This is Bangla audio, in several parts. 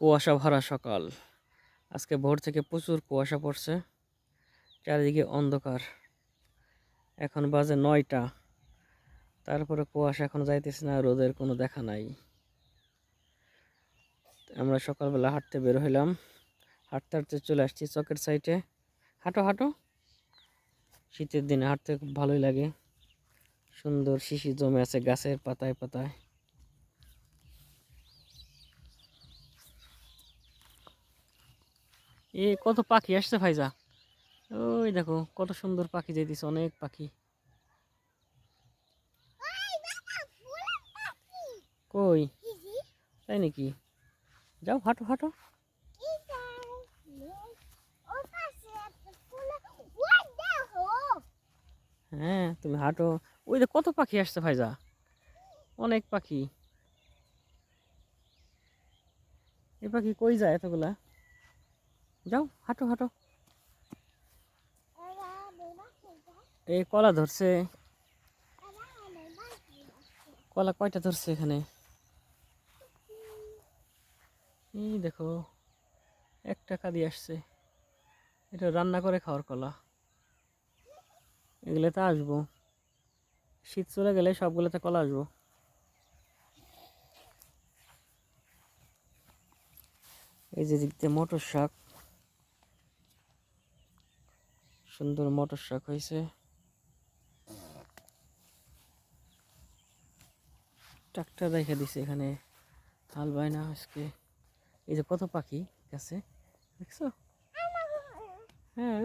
কুয়াশা ভরা সকাল। আজকে ভোর থেকে প্রচুর কুয়াশা পড়ছে। চারিদিকে অন্ধকার। এখন বাজে নয়টা। তারপরে কুয়াশা এখন যাইতেছে না, রোদের কোনো দেখা নাই। আমরা সকালবেলা হাঁটতে বের হইলাম। হাঁটতে হাঁটতে চলে আসছি চকের সাইডে। হাঁটো হাঁটো। শীতের দিনে হাঁটতে খুব ভালোই লাগে। সুন্দর শিশি জমে আছে গাছের পাতায় পাতায়। এ কত পাখি আসছে ভাইজা? ওই দেখো কত সুন্দর পাখি যাইতেছে অনেক পাখি। কই? তাই নাকি? যাও হাঁটো হাঁটো। হ্যাঁ তুমি হাঁটো। ওই যে কত পাখি আসছে ভাইজা? অনেক পাখি। এ পাখি কই যায় এতগুলা? যাও, হাঁটো হাঁটো। এই কলা ধরছে। কলা কয়টা ধরছে এখানে? এই দেখো, এক টাকা দিয়ে আসছে। এটা রান্না করে খাওয়ার কলা। এগুলোতে আসব। শীত চলে গেলে সবগুলোতে কলা আসব। এই যে দিক দিয়ে মটর শাক। সুন্দর মটর শাক হয়েছে। ট্রাক্টর রেখে দিছে এখানে হাল বায় না আজকে। এই যে কত পাখি গাছে, দেখছ? হ্যাঁ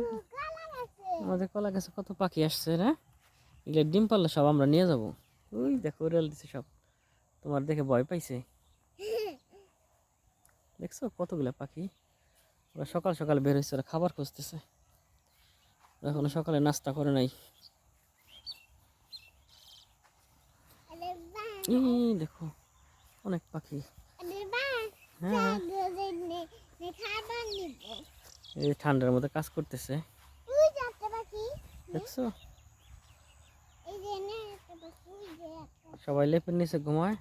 আমাদের কলা গাছে কত পাখি আসছে না? এগুলো ডিম পারলে সব আমরা নিয়ে যাব। ওই দেখো রেল দিছে সব। তোমার দেখে ভয় পাইছে। দেখছ কতগুলো পাখি? ওরা সকাল সকাল বের হয়েছে ওরা খাবার খুঁজতেছে। এখনও সকালে নাস্তা করে নাই। দেখো, অনেক পাখি। এই ঠান্ডার মধ্যে কাজ করতেছে। দেখছ? সবাই লেপের নিচে ঘুমায়,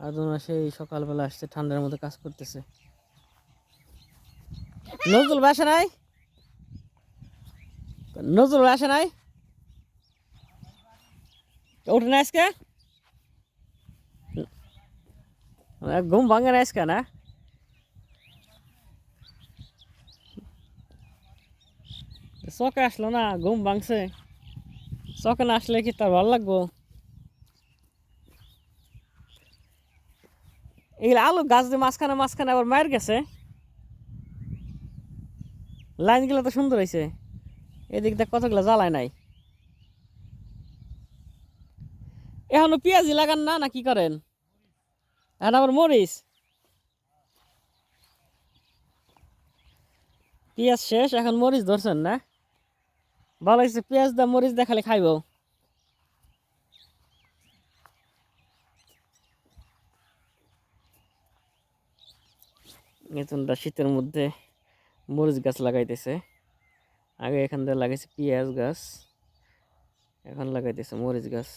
আর তোমরা সেই সকালবেলা আসছে, ঠান্ডার মধ্যে কাজ করতেছে। নজরুল বাসা নাই? নজরুল আসে নাই? উঠে না আজকে? ঘুম ভাঙে না আজকে না? চকে আসলো না, ঘুম ভাঙছে। চকে না আসলে কি তার ভালো লাগবো? এগুলো আলু গাছ দিয়ে মাঝখানে মাঝখানে আবার মায়ের গেছে। লাইনগুলো তো সুন্দর হয়েছে এদিক দিয়ে কতগুলো জ্বালায় নাই? এখনও পেঁয়াজি লাগান না না কি করেন? এখন আবার মরিচ? পেঁয়াজ শেষ, এখন মরিচ ধরছেন না? ভালো হয়েছে, পেঁয়াজ দা মরিচ দেখালে খাইব। নতুনটা শীতের মধ্যে মরিচ গাছ লাগাইতেছে। আগে এখান থেকে লাগাইছে পেঁয়াজ গাছ, এখন লাগাইতেছে মরিচ গাছ।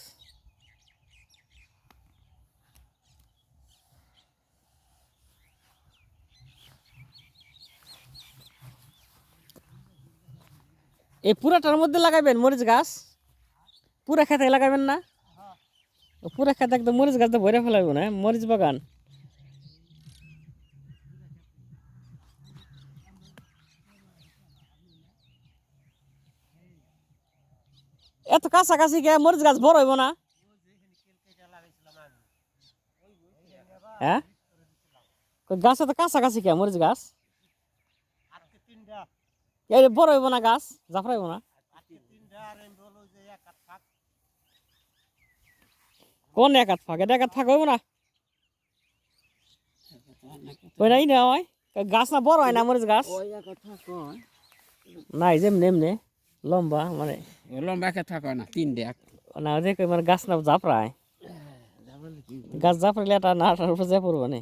এই পুরাটার মধ্যে লাগাবেন মরিচ গাছ? পুরা খেতে লাগাবেন না? পুরা খেতে একদম মরিচ গাছ তো ভরে ফেলাবো না মরিচ বাগান। এত কাছাকাছি গে মরিচ গাছ বড় হইব না? হ্যাঁ? গাছ এত কাছাকাছি কে মরিচ গাছ? বড় হইব না গাছ? জাফরাইব না? কোন এক হাত ফাঁক? এটা এক হাত ফাঁক হইব না? ওই নাই না হয়? গাছ না বড় হয় না মরিচ গাছ? নাই যেমনি এমনি। লম্বা মানে লম্বা কে থাকো না, তিন যে মানে গাছ না জাফরায়? গাছ জাফরাইলে এটা না আটার উপরে যে পড়ব না।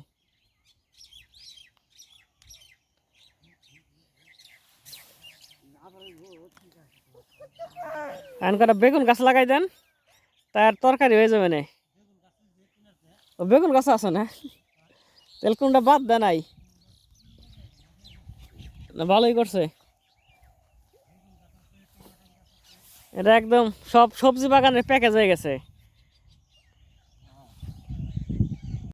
বেগুন গাছ লাগাই দেন তার তরকারি হয়ে যাবে না। ও, বেগুন গাছ আছে না? তেল কোনটা বাদ দেয় নাই ভালোই করছে। এটা একদম সব সবজি বাগানের প্যাকেজ হয়ে গেছে।